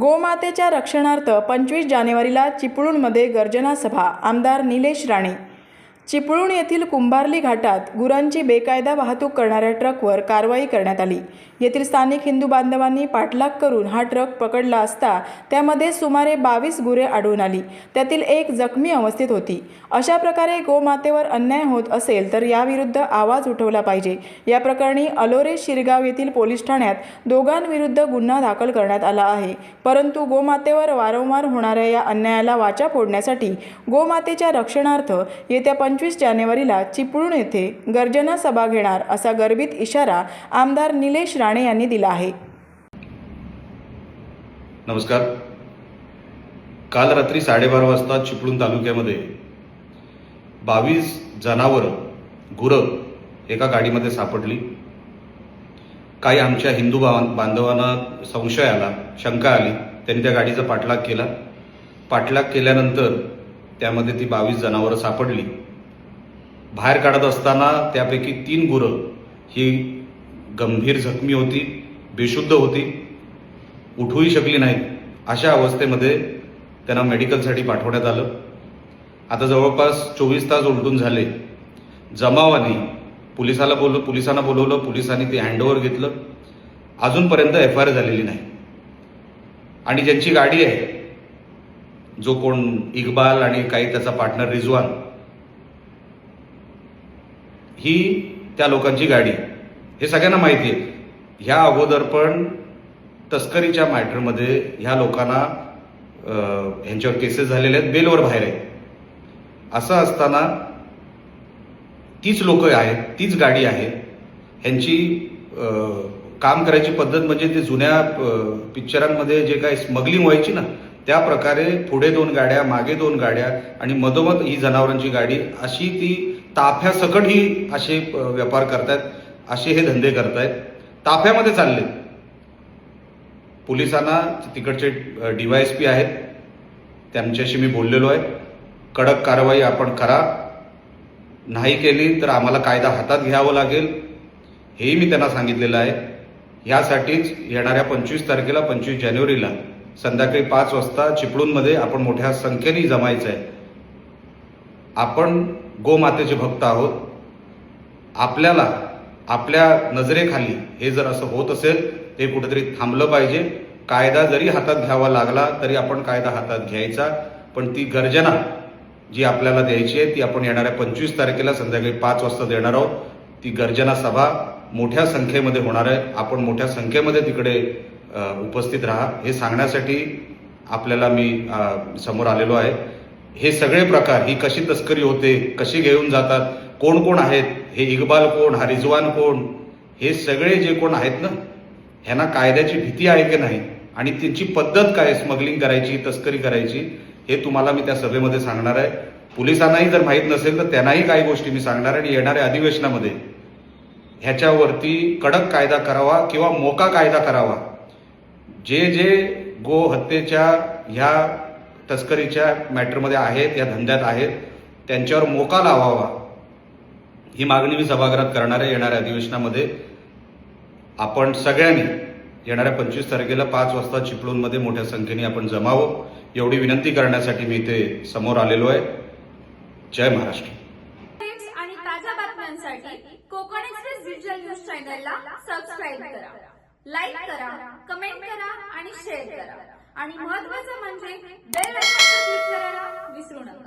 गोमातेच्या रक्षणार्थ पंचवीस जानेवारीला चिपळूणमध्ये गर्जना सभा. आमदार निलेश राणे चिपळूण येथील कुंभारली घाटात गुरांची बेकायदा वाहतूक करणाऱ्या ट्रकवर कारवाई करण्यात आली. येथील स्थानिक हिंदू बांधवांनी पाठलाग करून हा ट्रक पकडला असता त्यामध्ये सुमारे बावीस गुरे आढळून आली. त्यातील एक जखमी अवस्थेत होती. अशा प्रकारे गोमातेवर अन्याय होत असेल तर याविरुद्ध आवाज उठवला पाहिजे. या प्रकरणी अलोरे शिरगाव येथील पोलीस ठाण्यात दोघांविरुद्ध गुन्हा दाखल करण्यात आला आहे. परंतु गोमातेवर वारंवार होणाऱ्या या अन्यायाला वाचा फोडण्यासाठी गोमातेच्या रक्षणार्थ येत्या पंच पंचवीस जानेवारीला चिपळूण येथे गर्जना सभा घेणार असा गर्भित इशारा आमदार निलेश राणे यांनी दिला आहे. नमस्कार. काल रात्री साडेबारा वाजता चिपळूण तालुक्यामध्ये बावीस जनावरं गुरं एका गाडीमध्ये सापडली. काही आमच्या हिंदू बां बांधवांना संशय आला शंका आली. त्यांनी त्या गाडीचा पाठलाग केला. पाठलाग केल्यानंतर त्यामध्ये ती बावीस जनावरं सापडली. बाहेर काढत असताना त्यापैकी तीन गुरं ही गंभीर जखमी होती बेशुद्ध होती उठूही शकली नाही अशा अवस्थेमध्ये त्यांना मेडिकलसाठी पाठवण्यात आलं. आता जवळपास चोवीस तास उलटून झाले. जमावाने पोलिसाला बोलव पोलिसांना बोलवलं पोलिसांनी ते हँडओव्हर घेतलं. अजूनपर्यंत एफ आय आर झालेली नाही. आणि ज्यांची गाडी आहे जो कोण इक्बाल आणि काही त्याचा पार्टनर रिजवान ही त्या लोकांची गाडी. हे सगळ्यांना माहिती आहे ह्या अगोदर पण तस्करीच्या मॅटरमध्ये ह्या लोकांना ह्यांच्यावर केसेस झालेले आहेत बेलवर बाहेर आहेत. असं असताना तीच लोक आहेत तीच गाडी आहे. ह्यांची काम करायची पद्धत म्हणजे ते जुन्या पिक्चरांमध्ये जे काही स्मगलिंग व्हायची ना त्या प्रकारे पुढे दोन गाड्या मागे दोन गाड्या आणि मधोमध ही जनावरांची गाडी अशी ती ताफ्यासकट ही असे व्यापार करतायत असे हे धंदे करतायत. ताफ्यामध्ये चालले. पोलिसांना तिकडचे डीवायएसपी आहेत. त्यांच्याशी मी बोललेलो आहे. कडक कारवाई आपण करा. नाही केली तर आम्हाला कायदा हातात घ्यावं लागेल. हेही मी त्यांना सांगितलेलं आहे. ह्यासाठीच येणाऱ्या पंचवीस तारखेला पंचवीस जानेवारीला संध्याकाळी पाच वाजता चिपळूणमध्ये आपण मोठ्या संख्येने जमायचं आहे. आपण गोमातेचे भक्त आहोत. आपल्याला आपल्या नजरेखाली हे जर असं होत असेल ते कुठेतरी थांबलं पाहिजे. कायदा जरी हातात घ्यावा लागला तरी आपण कायदा हातात घ्यायचा. पण ती गर्जना जी आपल्याला द्यायची आहे ती आपण येणाऱ्या पंचवीस तारखेला संध्याकाळी पाच वाजता देणार आहोत. ती गर्जना सभा मोठ्या संख्येमध्ये होणार आहे. आपण मोठ्या संख्येमध्ये तिकडे उपस्थित राहा. हे सांगण्यासाठी आपल्याला मी समोर आलेलो आहे. हे सगळे प्रकार ही कशी तस्करी होते कशी घेऊन जातात कोण कोण आहेत हे इक्बाल कोण हा रिजवान कोण हे सगळे जे कोण आहेत ना ह्यांना कायद्याची भीती आहे की नाही आणि त्यांची पद्धत काय स्मगलिंग करायची तस्करी करायची हे तुम्हाला मी त्या सभेमध्ये सांगणार आहे. पोलिसांनाही जर माहीत नसेल तर त्यांनाही काही गोष्टी मी सांगणार आहे आणि येणाऱ्या अधिवेशनामध्ये ह्याच्यावरती कडक कायदा करावा किंवा मोका कायदा करावा. जे जे गो हत्येच्या ह्या तस्करीच्या मॅटरमध्ये आहेत या धंद्यात आहेत त्यांच्यावर मोका लावावा. ही मागणी मी सभागृहात करणाऱ्या येणाऱ्या अधिवेशनामध्ये आपण सगळ्यांनी येणाऱ्या पंचवीस तारखेला पाच वाजता चिपळूणमध्ये मोठ्या संख्येने आपण जमावं एवढी विनंती करण्यासाठी मी इथे समोर आलेलो आहे. जय महाराष्ट्र. आणि ताज्या बातम्यांसाठी कोकण एक्सप्रेस डिजिटल न्यूज चॅनलला सबस्क्राईब करा. लाईक करा कमेंट करा आणि शेअर करा. आणि महत्वाचं म्हणजे, म्हणजे बेल आयकॉनवर क्लिक करायला विसरू नका.